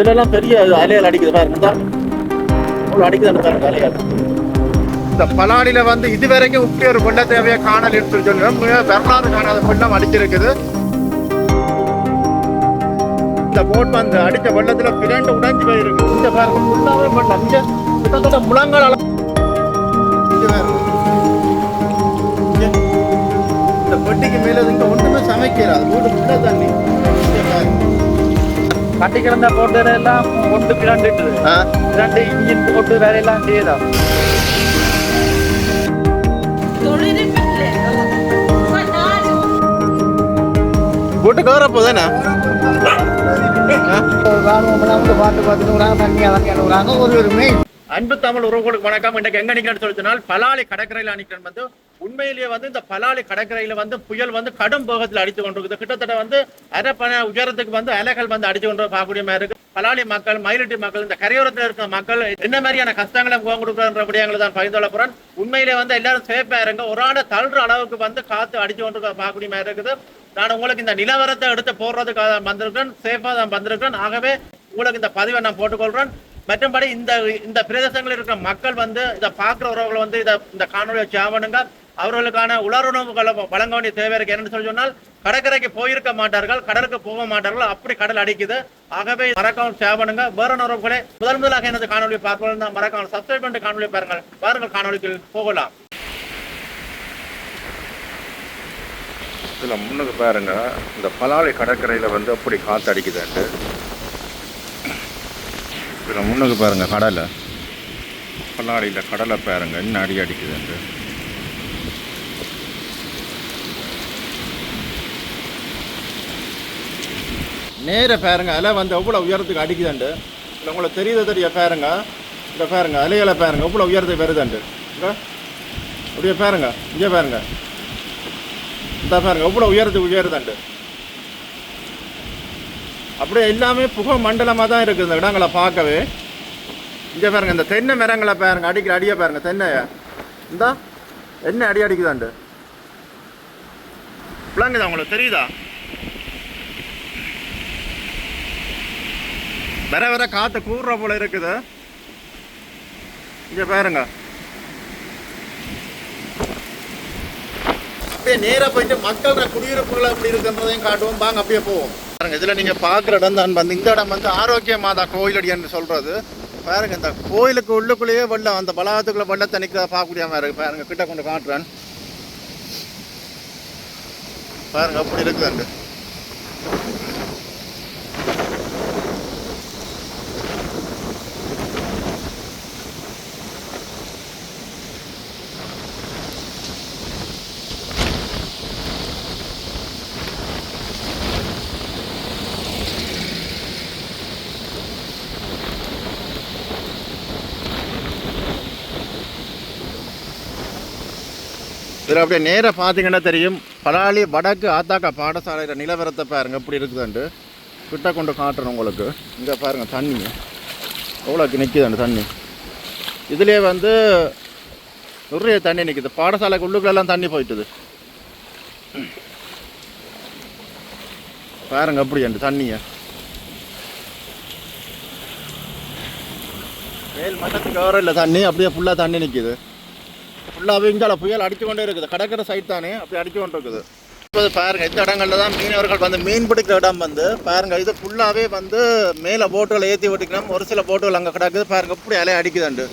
இதெல்லாம் பெரிய அலையால் அடிக்குது பாருங்க இந்தா. அடிக்குது பாருங்க அலையால். இந்த பலாடியில வந்து இதுவரைக்கும் இப்படி ஒரு வெள்ள தேவையா காணல் எடுத்து சொல்லுவோம் வரலாறு காணாத வெள்ளம் அடிச்சிருக்குது. இந்த போட் வந்து அடிச்ச வெள்ளத்துல பிரண்டு உடைஞ்சு போயிருக்கு. இந்த பாருங்க முன்னாவே வெள்ளம் இங்க கிட்டத்தட்ட முழங்கால் இந்த பெட்டிக்கு மேல இங்க ஒண்ணுமே சமைக்கிறாது வீடு ஃபுல்லா தண்ணி. இங்க பாருங்க. கட்டி கிடந்த போட்டு எல்லாம் கொண்டு பிளாண்டுட்டு ஆ, ரெண்டு இன்ஜின் போட்டு வேற எல்லாம் செய்யுதா வீட்டுக்கு வரப்போ தானே? பாட்டு பார்த்துட்டு தண்ணி ஒரு ஒரு மெயின் அன்பு தமிழ் உறவுகளுக்கு வணக்கம். இன்னைக்கு எங்க நிக்கிறேன்னு சொல்லி சொன்னால் பலாலி கடற்கரையில் நிக்கிறேன். வந்து உண்மையிலேயே வந்து இந்த பலாலி கடற்கரையில வந்து புயல் வந்து கடும் போகத்தில் அடித்து கொண்டிருக்குது. கிட்டத்தட்ட வந்து அரை பண உயரத்துக்கு வந்து அலைகள் வந்து அடித்து கொண்டு பார்க்கக்கூடிய மாதிரி இருக்கு. பலாலி மக்கள் மயிலிட்டி மக்கள் இந்த கரையோரத்தில் இருக்கிற மக்கள் என்ன மாதிரியான கஷ்டங்களை முகம் கொடுக்குறன்ற விடயங்களை தான் பகிர்ந்து கொள்ள போறேன். உண்மையிலே வந்து எல்லாரும் சேஃபா இருங்க. ஒரு ஆண்டு தள்ளுற அளவுக்கு வந்து காத்து அடிச்சு கொண்டு பார்க்கக்கூடிய மாதிரி இருக்குது. நான் உங்களுக்கு இந்த நிலவரத்தை எடுத்து போடுறதுக்காக தான் வந்திருக்கேன் சேஃபாக தான் வந்திருக்கேன் ஆகவே உங்களுக்கு இந்த பதிவை நான் போட்டுக்கொள்கிறேன் மற்றபடி இந்த இந்த பிரதேசங்களில் இருக்கிற மக்கள் வந்து இதை பார்க்குற உறவுகள் வந்து இதை இந்த காணொலியை சேவனுங்க அவர்களுக்கான உலருணவுகளை வழங்க வேண்டிய தேவை இருக்கு. என்னன்னு சொல்லி சொன்னால் கடற்கரைக்கு போயிருக்க மாட்டார்கள் கடலுக்கு போக மாட்டார்கள். அப்படி கடல் அடிக்குது. ஆகவே மறக்காம சேவனுங்க. வேற உறவுகளே? முதல் முதலாக எனது காணொலியை பார்க்கணும் தான் மறக்காமல் சப்ஸ்கிரைப் பண்ணிட்டு காணொலியை பாருங்கள். பாருங்கள் காணொலிக்கு போகலாம். இதில் முன்னுக்கு பாருங்க. இந்த பலாலி கடற்கரையில் வந்து அப்படி காற்று அடிக்குதுன்ட்டு. இதில் முன்னுக்கு பாருங்க கடலை. பலாலியில் கடலை பாருங்க. இன்னும் அடி அடிக்குதுன்ட்டு. நேர பாருங்க அலை வந்து எவ்வளோ உயரத்துக்கு அடிக்குதுண்டு. இல்லை உங்களுக்கு தெரியுது தெரிய? பாருங்க. இந்த பாருங்க அலைகளை பாருங்க எவ்வளோ உயரத்துக்கு வருதுண்டு. அப்படியே பாருங்க இங்கே பாருங்க. இந்த பாருங்க எவ்வளோ உயரத்துக்கு உயருதுண்டு. அப்படியே எல்லாமே புகை மண்டலமாக தான் இருக்குது இந்த இடங்களை பார்க்கவே. இங்கே பாருங்க இந்த தென்னை மரங்களை பாருங்க அடிக்கிற அடியை பாருங்க தென்னைய. இந்த என்ன அடி அடிக்குதாண்டு? விளங்குதா உங்களுக்கு தெரியுதா? வர வர காற்று கூடுற போல இருக்குது. இங்கே பாருங்க. அப்படியே நேரா போயிட்டு மக்களோட குடியிருப்புகள் அப்படி இருக்குன்றதையும் காட்டுவோம். வாங்க அப்படியே போவோம். பாருங்க இதுல நீங்க பாக்குற இடம் தான் வந்து இந்த இடம் வந்து ஆரோக்கிய மாதா கோயிலடி சொல்கிறது சொல்றது. பாருங்க இந்த கோயிலுக்கு உள்ளுக்குள்ளேயே வெள்ளம் அந்த பலாத்துக்குள்ள வெள்ளத்தை நிற்க பார்க்கக்கூடிய மாதிரி இருக்கு. பாருங்க கிட்ட கொண்டு காட்டுறேன். பாருங்க அப்படி இருக்குதுண்டு. இதில் அப்படியே நேராக பார்த்தீங்கன்னா தெரியும். பலாலி வடக்கு ஆத்தாக்கா பாடசாலையில் நிலவரத்தை பாருங்கள் எப்படி இருக்குதுண்டு கிட்ட கொண்டு காட்டுறேன் உங்களுக்கு. இங்கே பாருங்க தண்ணி. எவ்வளோக்கு நிற்குதுண்டு தண்ணி. இதுலேயே வந்து நிறைய தண்ணி நிற்குது பாடசாலைக்கு உள்ளுக்குள்ளெல்லாம் தண்ணி போயிட்டுது. பாருங்க எப்படி அந்த தண்ணியை. மேல் மட்டத்துக்கு வர இல்லை தண்ணி அப்படியே ஃபுல்லாக தண்ணி நிற்கிது ஃபுல்லாகவே இந்த புயல் அடிச்சு கொண்டே இருக்குது. கடற்கரை சைட் தானே அப்படி அடிச்சு கொண்டு இருக்குது இப்போ பாருங்க இந்த இடங்கள்ல தான் மீனவர்கள் வந்து மீன் பிடிக்கிற இடம் வந்து பாருங்க இது ஃபுல்லாகவே வந்து மேலே போட்டுகளை ஏற்றி விட்டுக்கணும் ஒரு சில போட்டுகள் அங்கே கிடக்குது. பாருங்க இப்படி அலையை அடிக்குதுண்டு.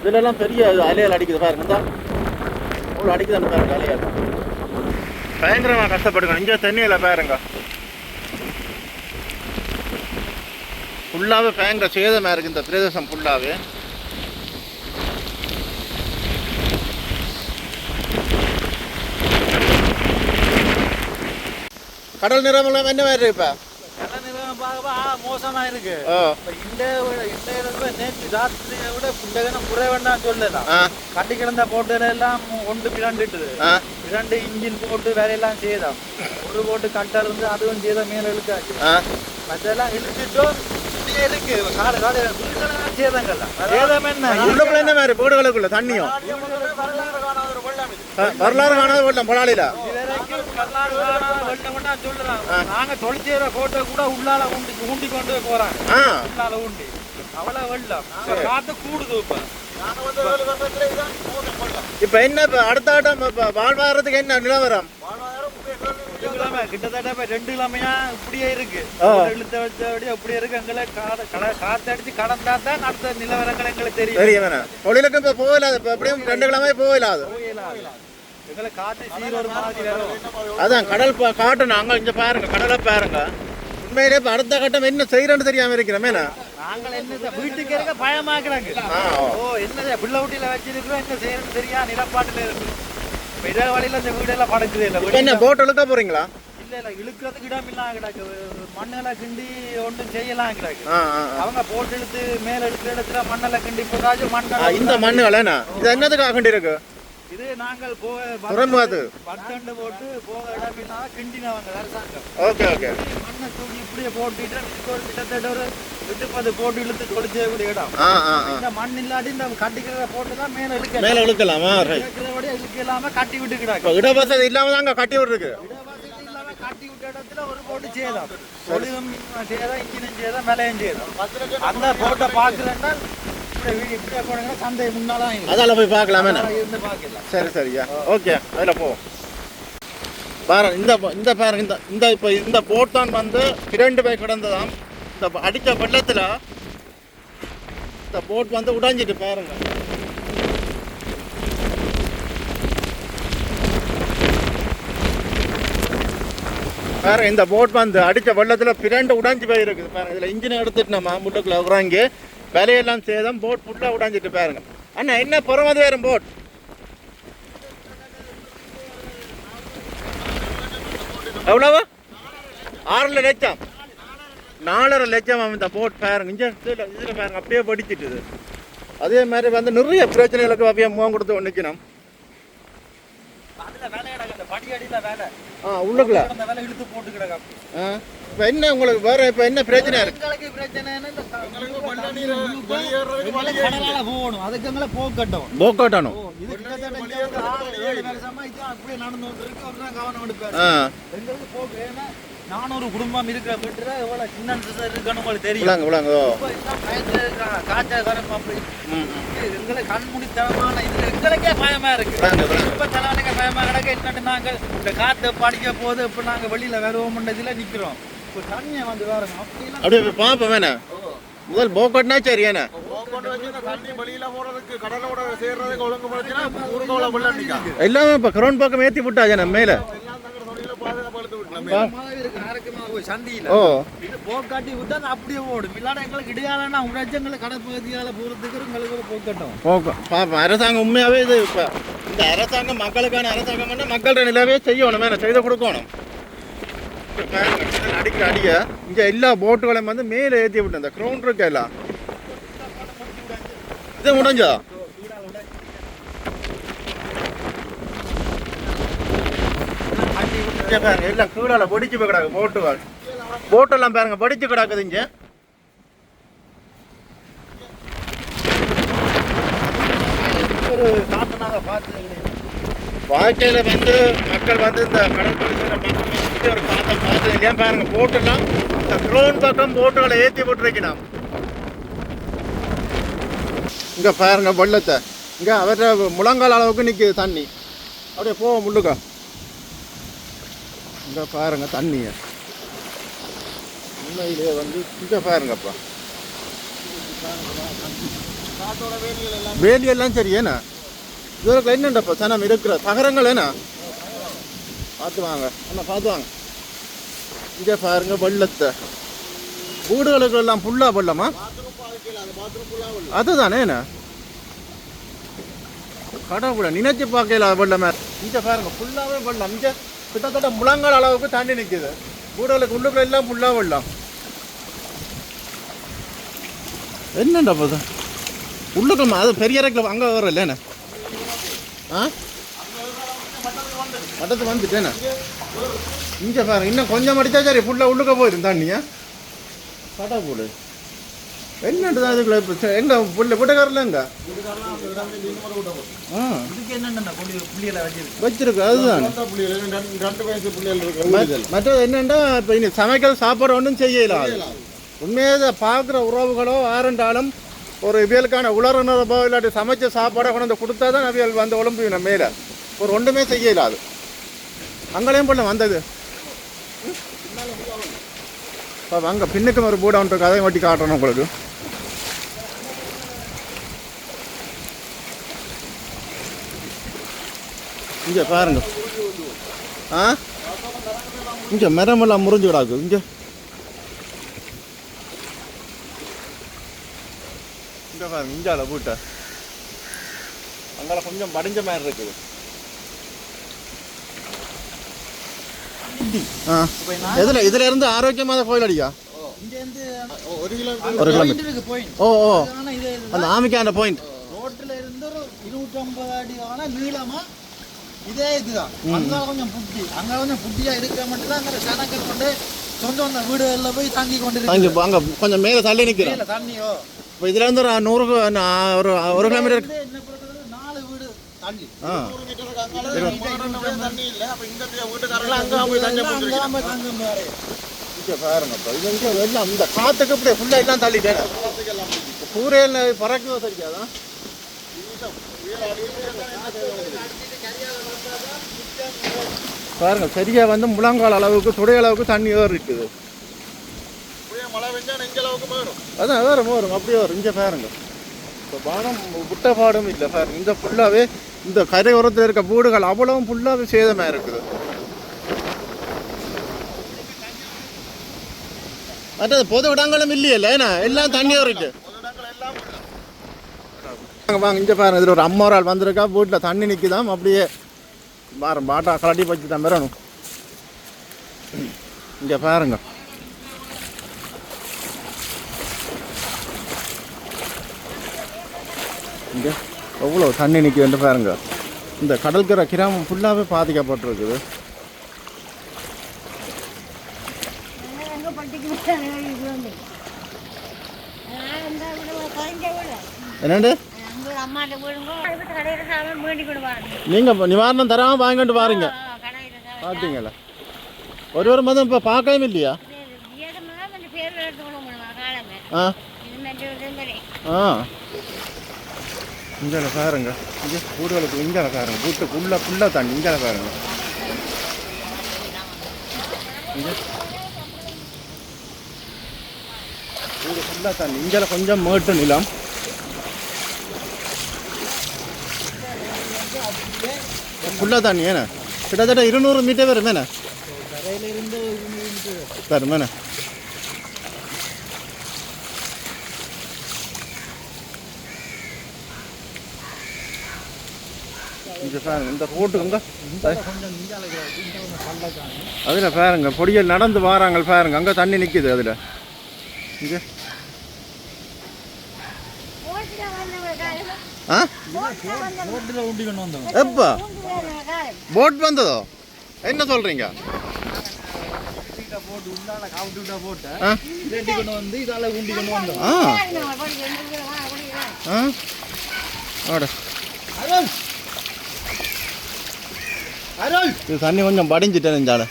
இதுலலாம் பெரிய அலைகள் அடிக்குது பாருங்க தான் அவ்வளோ அடிக்குதுன்னு பாருங்க அலையால் பயங்கரமாக கஷ்டப்படுங்க. இங்கே தண்ணியில் பாருங்க. ஃபுல்லாகவே பயங்கர சேதமாக இருக்குது இந்த பிரதேசம் ஃபுல்லாகவே கடல் நிறமெல்லாம் என்ன மாதிரி இருக்கு இப்போ? மோசமா இருக்கு. ஓ இப்ப இந்த இந்த நேற்று ராத்திரியை விட புண்டகனம் குறை வேண்டாம் சொல்லலாம் கட்டி கிடந்த போட்டுல எல்லாம் கொண்டு பிளாண்டுட்டு ஆ. இரண்டு இன்ஜின் போட்டு வேலையெல்லாம் செய்தோம். ஒரு போட்டு கட்டா இருந்து அதுவும் செய்த மேல இழுக்காச்சு மற்றெல்லாம் இழுத்துட்டோம் இருக்கு. காடு காடு சேதங்கள்லாம் சேதம் என்ன? உள்ளுக்குள்ள என்ன மாதிரி போடுகளுக்குள்ள தண்ணியும் வரலாறு காணாத ஒரு வெள்ளம் இது. ஆ, வரலாறு காணாத வெள்ளம் பலாலில நாங்க தொழிற்சேர கோட்டை கூட உள்ளால ஊண்டி ஊண்டி கொண்டு போறாங்க உள்ளால ஊண்டி. அவ்வளவு வெள்ளம் கூடுது இப்ப. இப்ப என்ன இப்ப அடுத்த ஆட்டம்? இப்ப வாழ்வாதாரத்துக்கு என்ன நிலவரம்? கிட்டத்தட்ட ரெண்டு கிழமையா இப்படியே இருக்கு. இழுத்த வச்சபடி அப்படியே இருக்கு. எங்களை காத- கட- காத்தடிச்சு கடந்தா தான் அடுத்த நிலவரங்கள் எங்களுக்கு தெரியும். தொழிலுக்கு இப்ப போகலாது இப்ப எப்படியும் ரெண்டு கிழமை போகலாது போயிடலாம். அதான் கடல் காட்டணும். அங்க இங்க பாருங்க கடலை பாருங்க. உண்மையிலே இப்ப அடுத்த கட்டம் என்ன செய்யறேன்னு தெரியாம இருக்கிறோமே. நாங்கள் என்ன வீட்டுக்கு இருக்க பயமாக்குறாங்க. ஓ. என்ன பிள்ளை ஊட்டியில வச்சிருக்கிறோம். என்ன செய்யணும்னு தெரியா நிலப்பாட்டுல இருக்கு. இதே வழியில இந்த வீடெல்லாம் படுக்குது இல்ல. என்ன போட் இழுக்க போறீங்களா? இல்ல இல்ல. இழுக்கிறதுக்கு இடம் இல்லாம கிடக்கு. மண்ணெல்லாம் கிண்டி ஒன்றும் செய்யலாம் கிடக்கு. அவங்க போட்டு இழுத்து மேல இழுக்கிற இடத்துல மண்ணெல்லாம் கிண்டி போட்டாச்சும் மண் ஆ, இந்த மண்ணுகள் என்ன? இது என்னதுக்கு ஆகண்டி இருக்கு இது நாங்கள் போக துறைமுகத்து. பத்தண்டு போட்டு போக இடம் இல்லாம கிண்டினவங்க அரசாங்கம். Okay okay. மண்ணை தூக்கி இப்படியே போட்டுட்டு ஒரு கிட்டத்தட்ட ஒரு எட்டு பத்து போட்டு இழுத்து இடம். ஆ ஆ ஆ. இந்த மண் இல்லாட்டி இந்த கட்டிக்கிறத போட்டு தான் மேல இழுக்க மேல இழுக்கலாமா ரைட் இருக்கிறபடி இழுக்க இல்லாம கட்டி விட்டு கிடக்கு. இடவசதி இல்லாம தான் அங்க கட்டி விட்டுருக்கு. இடவசதி இல்லாம கட்டி விட்ட இடத்துல ஒரு போட்டு சேதம். தொழிலும் சேதம் இன்ஜினும் சேதம் விலையும் சேதம். அந்த போட்டை பார்க்கலன்னா சந்தை முன்னாலாம். அதால போய் பார்க்கலாமே சரி சரியா ஓகே அதில் போ. பாருங்க இந்த இந்த பாருங்க இந்த இந்த இப்போ இந்த போட் தான் வந்து இரண்டு போய் கிடந்ததாம். இந்த அடித்த வெள்ளத்தில் இந்த போட் வந்து உடைஞ்சிட்டு பாருங்க. பாருங்க இந்த போட் வந்து அடித்த வெள்ளத்தில் பிரண்டு உடைஞ்சு போயிருக்குது பாருங்க இதில் இன்ஜின் எடுத்துட்டு நம்ம முட்டுக்குள்ள உறங்கி விலையெல்லாம் சேதம் போட் ஃபுல்லாக உடைஞ்சிட்டு பாருங்க. அண்ணா என்ன புறமது வேறும் போட் எவ்வளவு? ஆறரை லட்சம். நாலரை லட்சம் இந்த போட் பாருங்க. இங்கே இதில் பாருங்க அப்படியே படிச்சிட்டுது அதே மாதிரி வந்து நிறைய பிரச்சனைகளுக்கு அப்படியே முகம் கொடுத்து நிற்கணும் ஆ உள்ளுக்குள்ள. இழுத்து போட்டு கிடக்கு அப்படி. ஆ. இப்போ என்ன உங்களுக்கு வேற இப்போ என்ன பிரச்சனை இருக்கு? போக்கோட்டணும் நானூறு குடும்பம் இருக்கிற வீட்டுல எவ்வளவு சின்ன இருக்குன்னு உங்களுக்கு தெரியும். விளாங்க விளாங்க. ஓ. இப்ப எல்லாம் பயத்துல இருக்காங்க. காய்ச்சல் கரம் அப்படி. எங்களுக்கு கண்மூடித்தனமான இது எங்களுக்கே பயமா இருக்கு. இப்ப தலைவனுக்கு பயமா கிடக்கு. என்னட்டு நாங்கள் இந்த காத்து படிக்க போது இப்ப நாங்க வெளியில வருவோம்ன்றதுல நிக்கிறோம். அப்படியே போய் பார்ப்போம் வேணா. முதல் போக்கோட்னா சரி ஏண்ணா எல்லாமே இப்போ கரோன் பக்கம் ஏற்றி விட்டாச்சு நம்ம மேலே? ஓ. இது போக்காட்டி விட்டா அப்படியே ஓடும். இல்லாட எங்களுக்கு இடையாலன்னா உடச்சங்களை கடற்பகுதியால போறதுக்கு எங்களுக்கு ஒரு போக்கட்டும் போக்கும் பார்ப்போம் அரசாங்கம் உண்மையாகவே இது இப்போ இந்த அரசாங்கம் மக்களுக்கான அரசாங்கம்னா மக்கள்கிட்ட நிலவே செய்யணும் வேணும் செய்து கொடுக்கணும். அடிக்க அடிக்க அடிய இங்கே எல்லா போட்டுகளையும் வந்து மேலே ஏற்றி விட்டு இந்த க்ரௌண்ட் இருக்கு எல்லாம் இது முடிஞ்சா பாருங்க எல்லாம் கீழால பொடிச்சு போய் கிடக்கு போட்டுகள் போட்டெல்லாம் பாருங்க பொடிச்சு கிடக்குது இங்க ஒரு வாழ்க்கையில வந்து மக்கள் வந்து இந்த கடற்கரை மக்கள் ஒரு காத்தை பார்த்து இல்லையா பாருங்க போட்டுலாம். இந்த க்ரோன் பக்கம் போட்டுகளை ஏற்றி போட்டுருக்கணும் இங்கே பாருங்க வெள்ளத்தை. இங்கே அவர முழங்கால் அளவுக்கு நிற்குது தண்ணி. அப்படியே போக முள்ளுக்கா. இங்கே பாருங்க தண்ணிய. உண்மையிலேயே வந்து இங்கே பாருங்கப்பா. வேலியெல்லாம் சரி ஏன்னா? இதுவரைக்கும் என்னண்டப்பா சனம் இருக்கிற தகரங்கள் என்ன? பார்த்து வாங்க அண்ணா பார்த்து வாங்க இங்கே பாருங்க வெள்ளத்தை. வீடுகளுக்கு எல்லாம் புல்லா வெள்ளமா? அதுதானே என்ன? கடவுள நினைச்சு பார்க்கல வெள்ளமே. இங்கே பாருங்க ஃபுல்லாகவே வெள்ளம். இங்கே கிட்டத்தட்ட முழங்கால் அளவுக்கு தாண்டி நிற்குது வீடுகளுக்கு உள்ளுக்குள்ள எல்லாம் ஃபுல்லா வெள்ளம். என்னண்டா போது? உள்ளுக்குள்ள அது பெரிய இறக்கில் அங்கே வரல என்ன? ஆ? பட்டத்து வந்துட்டேண்ணா இங்கே பாருங்க இன்னும் கொஞ்சம் அடித்தா சரி ஃபுல்லாக உள்ளுக்க போயிடும் தண்ணியா கடை போடு என்னண்டுதான் இதுக்குள்ள இப்போ எங்க புள்ள வீட்டுக்காரில் எங்க? ஆ. வச்சிருக்கு அதுதான். மற்றது என்னென்னா இப்போ இனி சமைக்கிறது சாப்பாடு ஒன்றும் செய்யலாம் உண்மையாக இதை பார்க்குற உறவுகளோ ஆரண்டாலும் ஒரு இவியலுக்கான உலருணர்வோ இல்லாட்டி சமைச்ச சாப்பாடை கொண்டு வந்து கொடுத்தா தான் அவியல் வந்து ஒழும்பு மேலே. ஒரு ஒன்றுமே செய்யலாது அங்கேயும் பண்ண வந்தது. இப்போ அங்கே பின்னுக்கும் ஒரு பூடா ஒன்று கதையை ஒட்டி காட்டணும் உங்களுக்கு. இங்கே பாருங்க. ஆ? இங்கே மரமெல்லாம் முறிஞ்சு விடாது இங்கே. இங்கே பாருங்க இஞ்சால பூட்ட அங்கே கொஞ்சம் படிஞ்ச மாதிரி இருக்குது. ஆ. எதில் இதுல இருந்து ஆரோக்கியமான கோயில் இருந்து ஒரு கிலோ ஒரு கிலோமீட்டர். பாயிண்ட் ஓ ஓ. ஆனா இது அந்த ஆமிக்கான பாயிண்ட் ரோட்ல இருந்து ஒரு இருநூற்றம்பது அடி ஆனா நீளமா இதே இதுதான். அங்க கொஞ்சம் புட்டி அங்க கொஞ்சம் புட்டியா இருக்க மட்டும் தான் அங்க சனக்கர் கொண்டு சொந்த சொந்த வீடுகள்ல போய் தங்கி கொண்டு இருக்கு அங்கே கொஞ்சம் மேலே தள்ளி இல்ல தண்ணியோ இப்போ இதுல இருந்து ஒரு நூறு ஒரு கிலோமீட்டர் இது என்ன பொறுத்தவரை நாலு வீடு தண்ணி. ஆ. தண்ணி இல்ல. அப்ப இந்த வீட்டுக்காரங்க அங்க போய் தண்ணி அங்க போய் தங்கும் பாரு இங்கே பாருங்கப்பா இது இங்கே எல்லாம் தள்ளிட்டேன். சூரியன் பறக்குதோ தெரியாதா? பாருங்க சரியா வந்து முழங்கால் அளவுக்கு துடை அளவுக்கு தண்ணி ஏறி இருக்குது. அதான் வரும் வரும் அப்படியே வரும். இங்கே பாருங்க. இப்போ பானம் விட்ட பாடும் இல்லை பாருங்க. இந்த ஃபுல்லாகவே இந்த கரையோரத்தில் இருக்க வீடுகள் அவ்வளவும் ஃபுல்லாக சேதமாக இருக்குது. மற்றது பொது இடங்களும் இல்லையில ஏன்னா எல்லாம் தண்ணி ஏறிட்டு வாங்க வாங்க இங்கே பாருங்க இதில் ஒரு அம்மா ஒரு ஆள் வந்திருக்கா. வீட்டில் தண்ணி நிற்கிதாம் அப்படியே பாரு பாட்டா கலட்டி பச்சு தான் பெறணும் இங்கே பாருங்க. இங்கே. எவ்வளோ தண்ணி நிற்கிதுன்னு பாருங்க. இந்த கடற்கரை கிராமம் ஃபுல்லாகவே பாதிக்கப்பட்டிருக்குது. என்னண்டு? நீங்கள் நிவாரணம் தராமல் வாங்கிட்டு பாருங்க பார்த்தீங்களா ஒரு ஒரு மதம் இப்போ பார்க்கவே இல்லையா? வியதமாக கொஞ்சம் பேர் எடுத்து கொண்டு போகணும் காலமே ஆ ஆ. இங்கே பாருங்க இங்கே வீடுகளுக்கு இங்கே பாருங்க வீட்டுக்குள்ளே ஃபுல்லாக தண்ணி இங்கே பாருங்க இங்கே. வீடு ஃபுல்லாக தண்ணி இங்கே கொஞ்சம் மேட்டு நிலம். ஃபுல்லாக தண்ணி ஏண்ணே கிட்டத்தட்ட இருநூறு மீட்டர் வரும் ஏண்ணே கரையில பாருங்க இந்த அதில் பாருங்க பொடியில் நடந்து வாராங்க பாருங்க. அங்கே தண்ணி நிற்கிது அதில். இங்கே. ஆ? ஓட்டில் வந்தவங்க கொண்டு வந்தோம் எப்போ? காலம் போட் வந்ததோ? என்ன சொல்கிறீங்க வீட்டை போட்டு ஆ. ஆட கொண்டு வந்து இதால ஊண்டி கொண்டு வந்தோம் ஆ நம்ம படிக்க எந்த வீடு வா குடிக்கலாம் ஆ ஆட அருள் அருள் இது தண்ணி கொஞ்சம் படிஞ்சிட்டேன் நெஞ்சால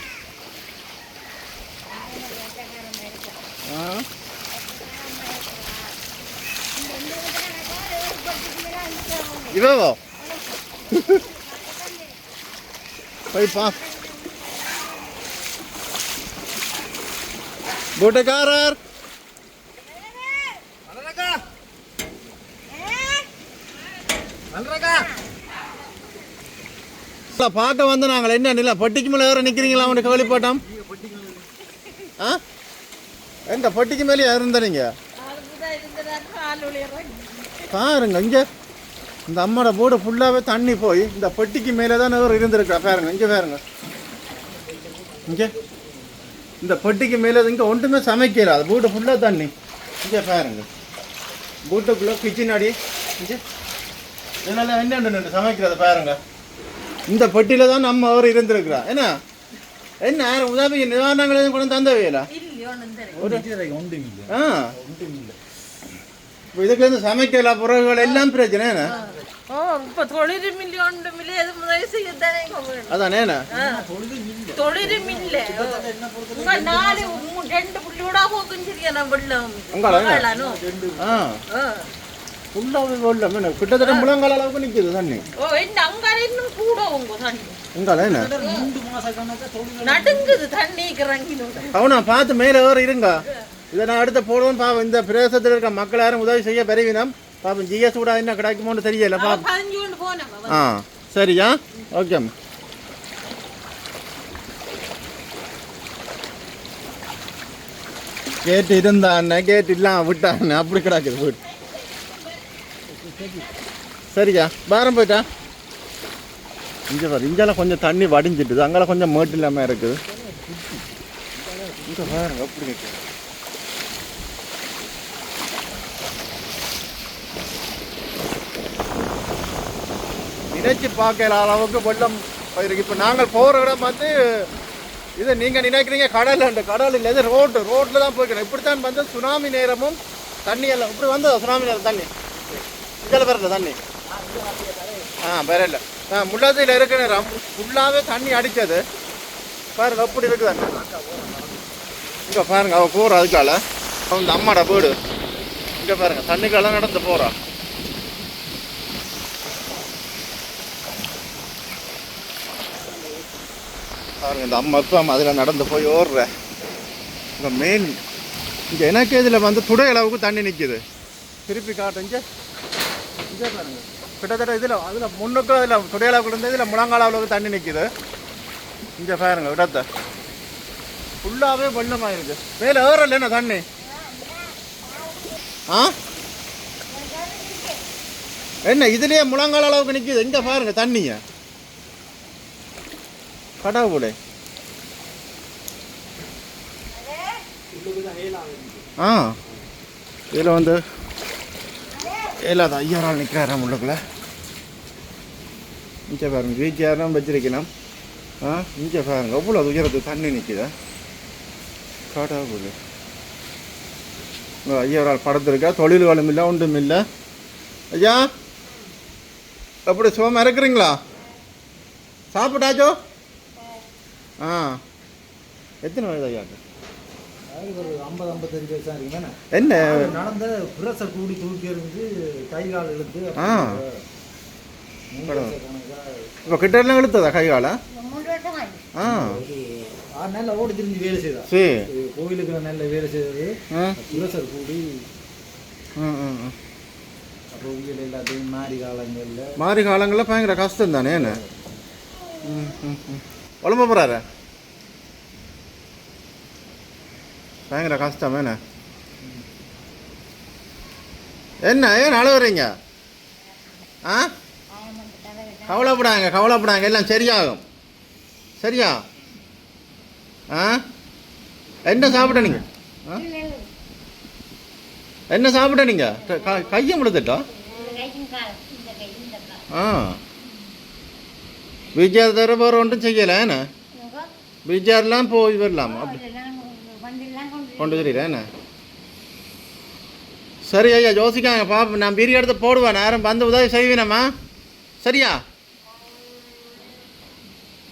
இவோ போய் பா. கூட்டக்காரர்! இல்ல, பார்க்க வந்து நாங்கள் என்ன நில பட்டிக்கு மேலே ஏற நிற்கிறீங்களா அவனுக்கு கேள்விப்பட்டோம் ஆ? எங்க பட்டிக்கு மேலே இருந்த நீங்கள் பாருங்க இங்கே. இந்த அம்மாவோட போடு ஃபுல்லாகவே தண்ணி போய் இந்த பெட்டிக்கு மேலே தான் அவர் இருந்திருக்கா பாருங்க இங்கே பாருங்க. இங்கே. இந்த பெட்டிக்கு மேலே இங்கே ஒன்றுமே சமைக்கல. அது பூட்டு ஃபுல்லாக தண்ணி. இங்கே பாருங்க. பூட்டுக்குள்ளே கிச்சன் அடி. இங்கே. இதனால் என்ன சமைக்கிறது பாருங்க. இந்த பெட்டியில தான் நம்ம அவர் இருந்திருக்கிறா என்ன? என்ன? யாரும் உதவி நிவாரணங்கள் எதுவும் கொண்டு தந்தவையில? ஆ. இதுக்கு இருந்து சமைக்கல பொருள்கள் எல்லாம் பிரச்சனை என்ன? அதானே உங்களா? ஃபுல்லாவே வெள்ளம். என்ன? கிட்டத்தட்ட முழங்கால் அளவுக்கு நிக்குது தண்ணி. ஓ இன்னும் கூட உங்க தண்ணி. என்ன? நடுங்குது தண்ணி இறங்கினோட அவனா பார்த்து மேலே வேற இருங்க. இதை நான் அடுத்த போடுவோம். பாப்போம் இந்த பிரதேசத்தில் இருக்க மக்கள் யாரும் உதவி செய்ய பெருவினம் பாப்போம் ஜிஎஸ் கூட என்ன கிடைக்குமோன்னு தெரியல. பாப்போம் ஆ சரியா? ஓகே. கேட்டு இருந்தாண்ணே கேட்டு இல்லாம விட்டாண்ணே அப்படி கிடக்குது வீடு சரியா பாரம் போயிட்டா? இங்கே பாரு இங்கெல்லாம் கொஞ்சம் தண்ணி வடிஞ்சிட்டுது அங்கெல்லாம் கொஞ்சம் மேட்டு இல்லாமல் இருக்குது. இங்கே பாருங்க அப்படி இருக்குது நினைச்சு பார்க்கல அளவுக்கு வெள்ளம் இருக்கு இப்போ நாங்கள் போகிற இடம் வந்து இது நீங்கள் நினைக்கிறீங்க கடல் அண்டு கடல் இல்லை இது ரோடு ரோட்டில் தான் போய்க்கணும் இப்படித்தான் வந்து சுனாமி நேரமும் தண்ணி எல்லாம் இப்படி வந்து சுனாமி நேரம் தண்ணி. இதில் வரல தண்ணி. ஆ வரல ஆ முள்ளத்தில் இருக்கிற நேரம் ஃபுல்லாகவே தண்ணி அடித்தது பாருங்க அப்படி இருக்குது தண்ணி இங்கே பாருங்க அவள் போகிறா அதுக்கால. அவன் இந்த அம்மாடா வீடு. இங்கே பாருங்க தண்ணிக்கெல்லாம் நடந்து போகிறா பாருங்க இந்த அம்மா அப்பா அதில் நடந்து போய் ஓடுற. இங்கே மெயின் இங்கே எனக்கு இதில் வந்து துடை அளவுக்கு தண்ணி நிற்கிது திருப்பி காட்டுங்க இங்கே பாருங்க. கிட்டத்தட்ட இதில் அதில் முன்னுக்கு அதில் துடை அளவுக்கு இருந்து இதில் முழங்கால அளவுக்கு தண்ணி நிற்கிது இங்கே பாருங்க இடத்த. ஃபுல்லாகவே வெள்ளமாக இருக்குது மேலே ஏறல என்ன தண்ணி? ஆ? என்ன இதுலயே முழங்கால அளவுக்கு நிற்கிது எங்கே பாருங்க தண்ணியை. கடவுளே. ஆ. இதில் வந்து ஏழாவது ஐயாறால் நிற்கிறாராம் உள்ளுக்குள்ள இங்கே பாருங்க வீச்சாரம் வச்சிருக்கலாம் ஆ இங்கே பாருங்க அவ்வளோ உயரத்து தண்ணி நிற்குதா கடவுளே போகுது ஐயாறால் படத்திருக்கா தொழில்களும் இல்லை ஒன்றும் இல்லை. ஐயா எப்படி சுகமாக இருக்கிறீங்களா சாப்பிட்டாச்சோ? ஆ. எத்தனை வயது ஐயாக்கு ஒரு ஐம்பது ஐம்பத்தஞ்சு வயசு தான் இருக்குங்க என்ன? நடந்த பிரஷர் கூடி தூக்கி இருந்து கை கால் இழுத்து இப்போ கிட்ட எல்லாம் இழுத்ததா கை கால? ஆ. ஆறு நாளில் ஓடி திரிஞ்சு வேலை செய்தா. சரி. கோவிலுக்கு நல்ல வேலை செய்தது. ஆ. பிரஷர் கூடி உயிர் எல்லாத்தையும் மாறி காலங்களில். மாறி காலங்களில் பயங்கர கஷ்டம் தானே என்ன? ம், ம், ம். உடம்ப போகிறாரு பயங்கர கஷ்டம் என்ன? என்ன ஏன் அழுகுறீங்க ஆ? கவலைப்படாங்க கவலைப்படாங்க எல்லாம் சரியாகும். சரியா? ஆ? என்ன சாப்பிட்ட நீங்க? ஆ? என்ன சாப்பிட்ட நீங்க? க- க- கையை காலம் ஆ. விஜயார் தர வேறு ஒன்றும் செய்யலை என்ன? விஜயார்லாம் போய் வரலாம்? அப்படி. அதெல்லாம் கொண்டு என்ன? சரி ஐயா யோசிக்காங்க பாப்போம். நான் பிரி எடுத்து போடுவேன். நேரம் வந்து உதவி செய்வேனம்மா. சரியா?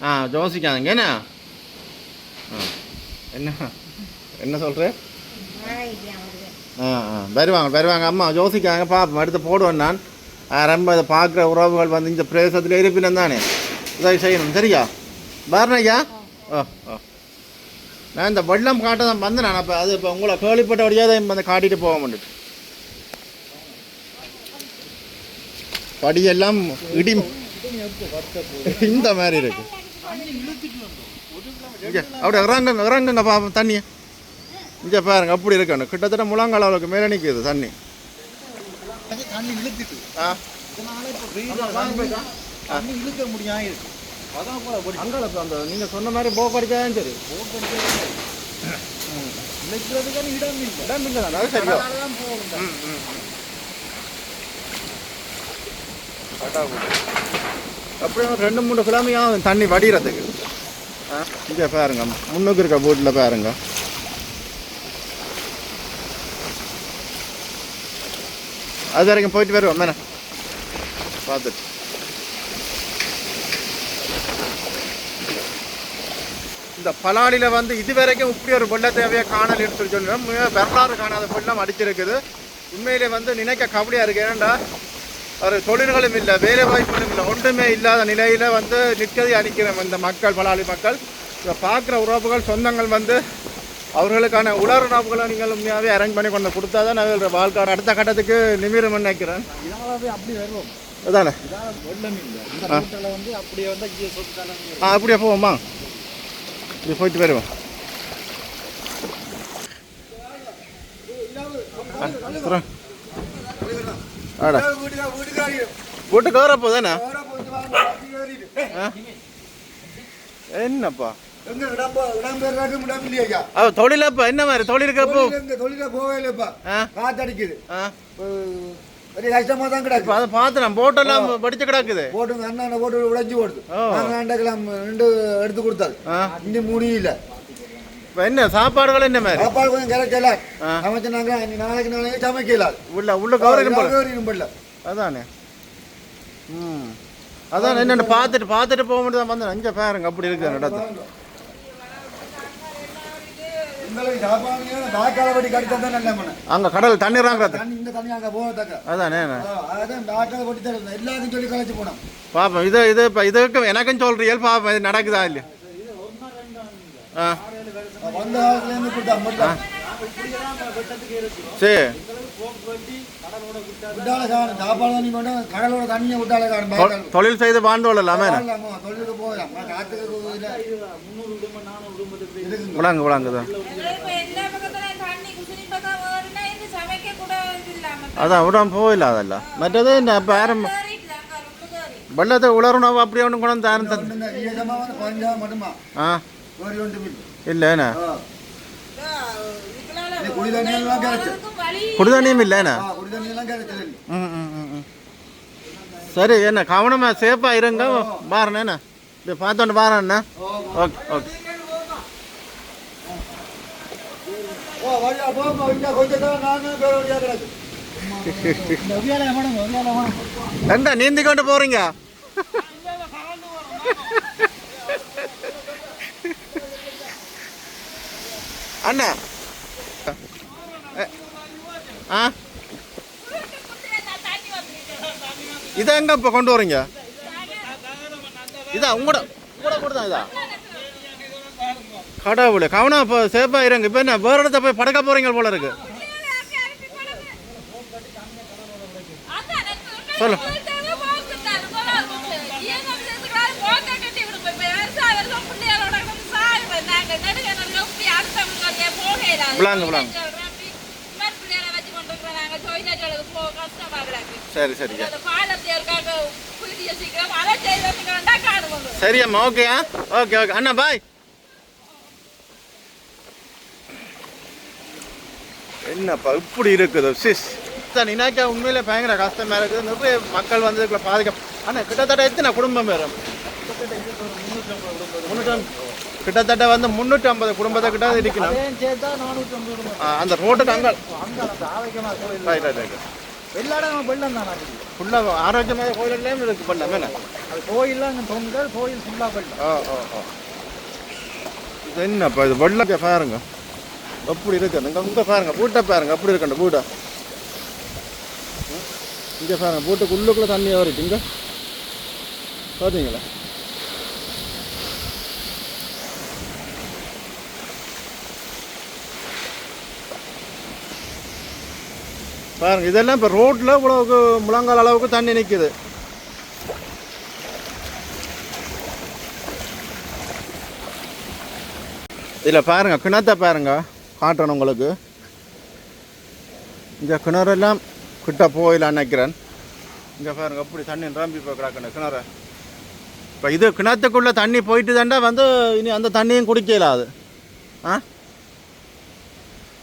ஆ யோசிக்காதங்க என்ன? ஆ என்ன? என்ன சொல்கிற ஆ ஆ வருவாங்க வருவாங்க அம்மா யோசிக்காங்க பாப்போம். எடுத்து போடுவேன் நான். ரொம்ப இதை பார்க்குற உறவுகள் வந்து இந்த பிரதேசத்தில் இருப்பினம் தானே உதவி செய்யணும் சரியா? வரணும் ஐயா. ஓ ஓ நான் இந்த வெள்ளம் காட்ட தான் வந்தேன். நான் அப்போ அது இப்போ உங்களை கேள்விப்பட்ட வழியாக தான் வந்து காட்டிட்டு போக மாட்டேன் படியெல்லாம் இடி இந்த மாதிரி இருக்கு. இங்கே அப்படியே இறங்குங்க இறங்குங்க பாப்போம் தண்ணியை இங்கே பாருங்க அப்படி இருக்கணும் கிட்டத்தட்ட முழங்கால் அளவுக்கு மேலே நிற்குது தண்ணி. தண்ணி இழுத்துட்டு. ஆ. இழுக்க முடியாது இருக்கு அந்த நீங்கள் சொன்ன மாதிரி போக்கு அடிச்சாலும் சரி. இழுக்கிறதுக்கான இடம் இல்லை இடம் இல்லை தானே. அது சரியா? தான் ரெண்டு மூணு கிலோமீட்டர் தண்ணி வடிகிறதுக்கு. ஆ இங்கே பாருங்க முன்னுக்கு இருக்க போட்டில் பாருங்க. அது வரைக்கும் போயிட்டு வருவோம் மேடம் பார்த்துட்டு. இந்த பலாடியில் வந்து இது வரைக்கும் இப்படி ஒரு வெள்ள தேவையை காணல் எடுத்து சொல்லுறோம் மிக வரலாறு காணாத வெள்ளம் அடிச்சிருக்குது. உண்மையிலே வந்து நினைக்க கவலையாக இருக்கு. ஏன்னா ஒரு தொழில்களும் இல்லை வேலை வாய்ப்புகளும் இல்லை ஒன்றுமே இல்லாத நிலையில் வந்து நிற்கதை அளிக்கிறோம் இந்த மக்கள் பலாளி மக்கள். இதை பார்க்குற உறவுகள் சொந்தங்கள் வந்து அவர்களுக்கான உலர் உணவுகளை நீங்கள் உண்மையாகவே அரேஞ்ச் பண்ணி கொண்டு கொடுத்தா தான் அவர்கள் வாழ்க்கை அடுத்த கட்டத்துக்கு நிமிரும் நினைக்கிறேன். அப்படி வருவோம். அதானே அப்படியே போவோமா? வருவோம் ஆ, அப்புறம்? ஆடா வீட்டுக்கு வர போதானே என்னப்பா தொழிலப்பா என்ன மாதிரி தொழிலுக்கப்போ தொழில போவே இல்லைப்பா காத்தடிக்குது பெரிய கஷ்டமா தான் கிடக்கு. அதை பார்த்து நான் போட்டெல்லாம் படிச்சு கிடக்குது. போட்டு அண்ணா போட்டு உடைஞ்சு போடுது. நாங்கள் அண்டக்கலாம் ரெண்டு எடுத்து கொடுத்தாரு. ஆ. இன்னும் இப்போ என்ன சாப்பாடுகள் என்ன மாதிரி? சாப்பாடு கொஞ்சம் கிடைக்கல. ஆ. சமைச்சு நாங்கள் நாளைக்கு நாளைக்கு சமைக்கல. உள்ள உள்ள போல. இரும்பல்ல அதானே? ம். அதான் என்னென்ன பார்த்துட்டு பார்த்துட்டு போக மட்டும் தான் வந்தேன். அங்கே பாருங்க அப்படி இருக்குது நடத்து உங்களுக்கு சாப்பாடு தாக்கால வட்டி கடித்தா தான் நல்ல மன அங்கே கடல் தண்ணி இறாங்கிறது தண்ணி இந்த தண்ணி அங்கே போகத்தக்க அதானே அதான். தாக்கால வட்டி தருது எல்லாத்தையும் சொல்லி கழிச்சு போனோம் பாப்போம் இது இது இப்போ இதுக்கு எனக்கும் சொல்றீங்க பாப்போம் இது நடக்குதா இல்லையா? வந்த காலத்துல சரி. விட்டால காணும் சாப்பாடு தண்ணி கொண்டு கடலோட வந்து பதினஞ்சா மட்டுமா? ஆ. வேறு ஒன்று பில் இல்லைண்ணே இந்த குடி தண்ணி எல்லாம் கிடைச்சு வழி குடிதண்ணியும் இல்லைண்ணே சரி என்ன கவனமாக சேஃபாக இருங்க. பாருண்ணே இது பார்த்தோன்னு பாருண்ணே ஓகே ஓகே. ஓ வழியா இன்னும் கொஞ்சம் நானும் வேற வழியா கிடக்கு எந்த நீந்தி கொண்டு போறீங்க அண்ணா ஆ இதை எங்க இப்ப கொண்டு வரீங்க இதா உங்களோட உங்களோட கூட தான் இதா கடவுளே கவனம் இப்போ சேஃபா இருங்க இப்போ என்ன வேற இடத்த போய் படக்க போறீங்க போல இருக்கு சொல்லு விளாங்க, விளாங்க. சரி சரி சரி. அம்மா ஓகேயா ஓகே ஓகே அண்ணா பாய் என்னப்பா இப்படி இருக்குது சிஸ் சார் இனாக்கா உண்மையிலே பயங்கர கஷ்டமா இருக்குது நிறைய மக்கள் வந்து இதுக்குள்ள பாதிக்க அண்ணா கிட்டத்தட்ட எத்தனை குடும்பம் வரும்? முன்னூற்றி கிட்டத்தட்ட வந்து முந்நூற்றி ஐம்பது குடும்பத்தை கிட்ட இருக்கணும் அந்த ரோட்டுக்கு அங்கே ரைட் ரைட் ரைட் எல்லா இடமும் வெள்ளம் தான் அப்படி ஃபுல்லாக ஆரோக்கியமாக கோயிலுக்குள்ளேயும் இருக்கு பண்ணலாம் என்ன? அது கோயில்லாம் அங்கே தோணுது கோயில் ஃபுல்லாக வெள்ளம். ஓ ஓ ஓ இது என்னப்பா இது வெள்ளக்க பாருங்க. எப்படி இருக்கு? இங்க பாருங்க. பூட்டை பாருங்க. அப்படி இருக்கு அந்த பூட்டை. இங்கே பாருங்க போட்டுக்கு உள்ளுக்குள்ளே தண்ணி வருது. இங்கே பார்த்தீங்களா பாருங்க இதெல்லாம் இப்போ ரோட்டில் இவ்வளவுக்கு முழங்கால் அளவுக்கு தண்ணி நிற்குது இதில் பாருங்க கிணத்தை பாருங்க காட்டுறேன் உங்களுக்கு. இந்த கிணறெல்லாம் கிட்ட போயிலான்னு நினைக்கிறேன். இங்கே பாருங்க அப்படி தண்ணி நிரம்பி போய் கிடக்கணும் கிணறு. இப்போ இது கிணத்துக்குள்ளே தண்ணி போயிட்டு தாண்டா வந்து இனி அந்த தண்ணியும் குடிக்கல அது. ஆ?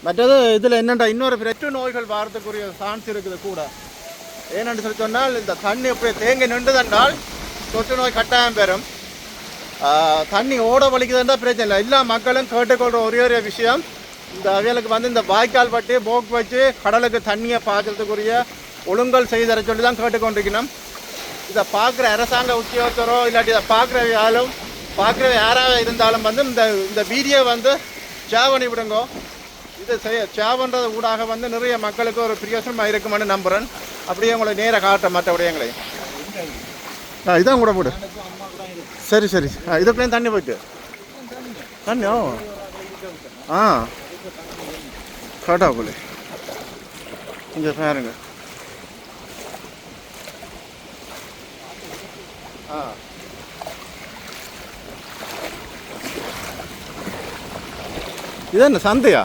மற்றது இதில் என்னென்றா இன்னொரு பிரச்சனை நோய்கள் வாரத்துக்குரிய சான்ஸ் இருக்குது கூட. ஏனென்று சொல்லி சொன்னால் இந்த தண்ணி இப்படி தேங்கி நின்றுதென்றால் தொற்று நோய் கட்டாயம் பெறும். தண்ணி ஓட வலிக்குதுன்றா பிரச்சனை இல்லை. எல்லா மக்களும் கேட்டுக்கொள்கிற ஒரே ஒரு விஷயம் இந்த அவைகளுக்கு வந்து இந்த வாய்க்கால் பட்டி போக்கு வச்சு கடலுக்கு தண்ணியை பாய்ச்சறதுக்குரிய ஒழுங்கல் செய்தர சொல்லி தான் கேட்டுக்கொண்டிருக்கணும் இதை பார்க்குற அரசாங்க உத்தியோகத்தரோ இல்லாட்டி இதை பார்க்குற யாரும் பார்க்குற யாராக இருந்தாலும் வந்து இந்த இந்த வீடியோ வந்து ஷேர் பண்ணி விடுங்க. இது செய்ய ஷேர் பண்ணுறது ஊடாக வந்து நிறைய மக்களுக்கு ஒரு பிரயோசனமாக இருக்குமென்னு நம்புகிறேன் அப்படியே உங்களை நேராக காட்ட மற்ற விடயங்களை. ஆ இதான் கூட போடு. சரி சரி. ஆ இதுக்குள்ளேயும் தண்ணி போயிட்டு. தண்ணி ஆ. காட்டா போல இங்கே பாருங்க. ஆ. இது என்ன சந்தையா?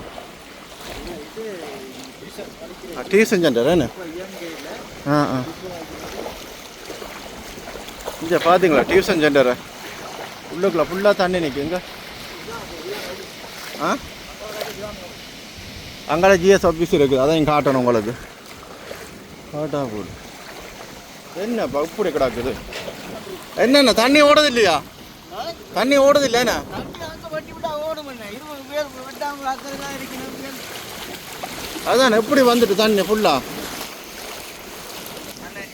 டியூஷன் சென்டர் என்ன? ஆ ஆ. இங்கே பார்த்தீங்களா டியூஷன் சென்டரு உள்ளுக்குள்ள ஃபுல்லாக தண்ணி நிற்குங்க ஆ? அங்கே ஜிஎஸ் ஆஃபீஸ் இருக்குது. அதையும் காட்டணும் உங்களுக்கு. காட்டா போடு. என்ன இப்படி கிடக்குது? என்னென்ன தண்ணி ஓடுது இல்லையா தண்ணி ஓடுது இல்லைண்ணா அதான் எப்படி வந்துட்டு தண்ணி ஃபுல்லா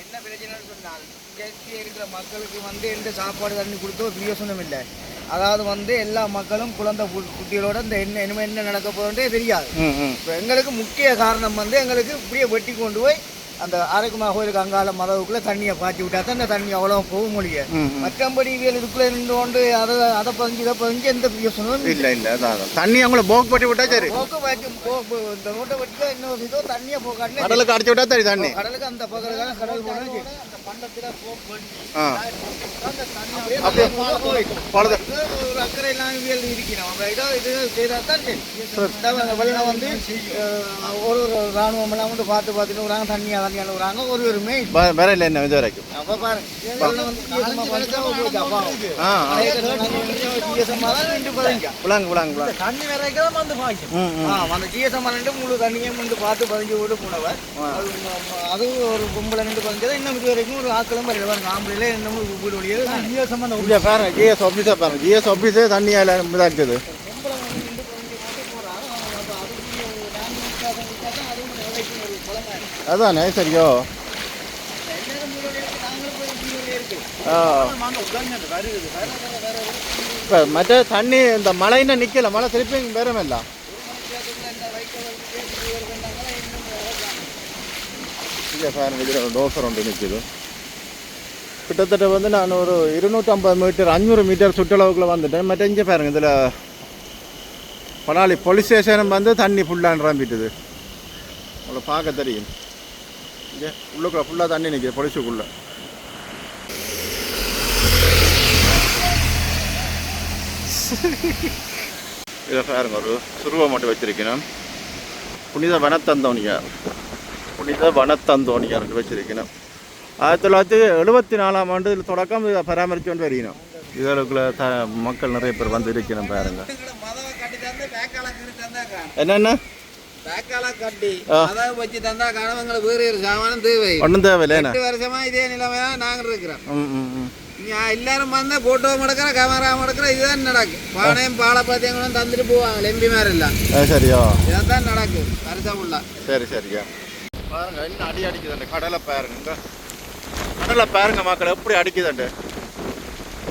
என்ன பிரச்சனைன்னு சொன்னால் இருக்கிற மக்களுக்கு வந்து எந்த சாப்பாடு தண்ணி கொடுத்தோ பிரியோசனம் இல்லை அதாவது வந்து எல்லா மக்களும் குழந்தை குட்டிகளோட இந்த என்ன இனிமே என்ன நடக்க போகிறோன்றே தெரியாது. இப்போ எங்களுக்கு முக்கிய காரணம் வந்து எங்களுக்கு இப்படியே வெட்டி கொண்டு போய் அந்த அரைக்குமா கோயிலுக்கு அங்கால மதவுக்குள்ளே தண்ணியை பாய்ச்சி விட்டா தான் இந்த தண்ணி அவ்வளோ போக முடியும். மற்றபடி இவியல் இதுக்குள்ளே நின்று கொண்டு அதை அதை பதிஞ்சு இதை பதிஞ்சு எந்த பிரயோசனமும் இல்லை. இல்லை அதான். தண்ணி அவங்கள போக்கு பட்டி விட்டா சரி. போக்கு வாய்க்கு போ- போ- இந்த ரோட்டை வெட்டிக்கோ இன்னொரு இதோ தண்ணியை போக்காட்டினா கடலுக்கு அடிச்சு விட்டா சரி தண்ணி. கடலுக்கு அந்த பக்கத்துல கடல் போனா ஒரு ஒரு ஒரு ராணுவம் எல்லாம் வந்து பார்த்து பார்த்துட்டு வராங்க தண்ணியா தண்ணி அனுப்புறாங்க ஒரு ஒரு மெயின் வ- வேற இல்லை என்ன இது வரைக்கும் அப்ப பாரு வெள்ளம் வந்து வித்தியாசமா பார்த்தா உங்களுக்கு அப்பாவும். ஆ ஆ. பழைய கதை தண்ணி ரெண்டு வரைக்கும் வந்து பாய்க்கும். அந்த ஜிஎஸ்எம் ரெண்டு முழு தண்ணியும் வந்து பார்த்து பதிஞ்சு விட்டு போனவர். அது ஒரு பொம்பளை நின்று பதிஞ்சது இன்னும் இது வரைக்கும் ஒரு ஆக்களும் ஆம்பளையில இன்னமும் வீடு வழியே ஜிஎஸ்எம் அந்த இங்கே பாருங்க ஜிஎஸ் ஆஃபீஸாக பாருங்க. ஜிஎஸ் ஆஃபீஸே தண்ணியால் இதாக இருக்குது அதானே சரியோ இப்போ மற்ற தண்ணி இந்த மழைன்னு நிற்கல மழை திருப்பி வேறமில்ல இங்கே பாருங்க இதில் டோசர் ஒன்று நிற்குது கிட்டத்தட்ட வந்து நான் ஒரு இருநூற்றம்பது மீட்டர் அஞ்சூறு மீட்டர் சுற்றளவுக்குள்ளே வந்துட்டேன். மற்ற இங்கே பாருங்கள் இதில் பலாலி போலீஸ் ஸ்டேஷனும் வந்து தண்ணி ஃபுல்லாக நிரம்பிட்டுது. உங்களை பார்க்க தெரியும். இங்கே உள்ளுக்குள்ள ஃபுல்லாக தண்ணி நிற்கிது போலீஸுக்குள்ளே இதை பாருங்க ஒரு சுருவை மட்டும் வச்சிருக்கணும். புனித வனத்தந்தோனியார் புனித வனத்தந்தோனியார் வச்சிருக்கணும். ஆயிரத்தி தொள்ளாயிரத்தி எழுபத்தி நாலாம் ஆண்டு இதில் தொடக்கம் இதை பராமரித்து கொண்டு வரணும் இதற்குள்ள த மக்கள் நிறைய பேர் வந்து இருக்கணும் பாருங்க. என்னென்ன? ஒன்றும் தேவையில்லைண்ணா எட்டு வருஷமா இதே நிலைமை தான் நாங்கள் இருக்கிறோம். எல்லாரும் வந்தா போட்டோ மடக்கிற கேமரா மடக்கிற இதுதான் நடக்கும் பானையும் பாலை பாத்தியங்களும் தந்துட்டு போவாங்க எம்பி மாதிரி எல்லாம் அது சரியோ? இதான் நடக்கும் வருஷம் உள்ள சரி சரியா பாருங்க இன்னும் அடி அடிக்குதுண்டு கடலை பாருங்க. இங்க. பாருங்க மக்கள் எப்படி அடிக்குதுண்டு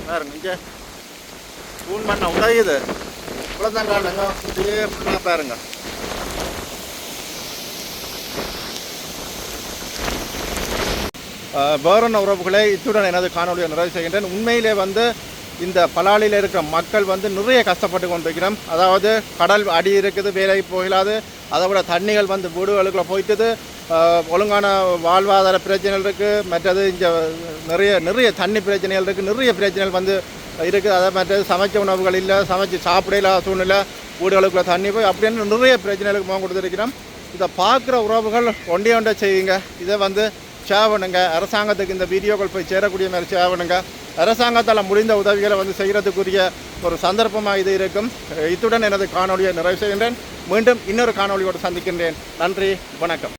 பாருங்க இங்கே. ஃபோன் பண்ண உடையுது இவ்வளோதான் இதே ஃபுல்லாக பாருங்க. வேறொன்ன உறவுகளை இத்துடன் எனது காணொலியை நிறைவு செய்கின்றேன். உண்மையிலே வந்து இந்த பலாலியில் இருக்கிற மக்கள் வந்து நிறைய கஷ்டப்பட்டு கொண்டிருக்கிறோம். அதாவது கடல் அடி இருக்குது வேலைக்கு போகலாது. அதை விட தண்ணிகள் வந்து வீடுகளுக்குள்ளே போயிட்டுது. ஒழுங்கான வாழ்வாதார பிரச்சனைகள் இருக்குது மற்றது இங்கே நிறைய நிறைய தண்ணி பிரச்சனைகள் இருக்குது நிறைய பிரச்சனைகள் வந்து இருக்குது அதை மற்றது சமைச்ச உணவுகள் இல்லை சமைச்சு சாப்பிடல சூழ்நிலை வீடுகளுக்குள்ள தண்ணி போய் அப்படின்னு நிறைய பிரச்சனைகளுக்கு முகம் கொடுத்துருக்கிறோம். இதை பார்க்குற உறவுகள் ஒன்றே ஒன்றை செய்யுங்க. இதை வந்து ஷேர் அரசாங்கத்துக்கு இந்த வீடியோக்கள் போய் சேரக்கூடிய மாதிரி சேவனுங்க அரசாங்கத்தால் முடிந்த உதவிகளை வந்து செய்கிறதுக்குரிய ஒரு சந்தர்ப்பமாக இது இருக்கும். இத்துடன் எனது காணொலியை நிறைவு செய்கின்றேன். மீண்டும் இன்னொரு காணொலியோடு சந்திக்கின்றேன். நன்றி வணக்கம்.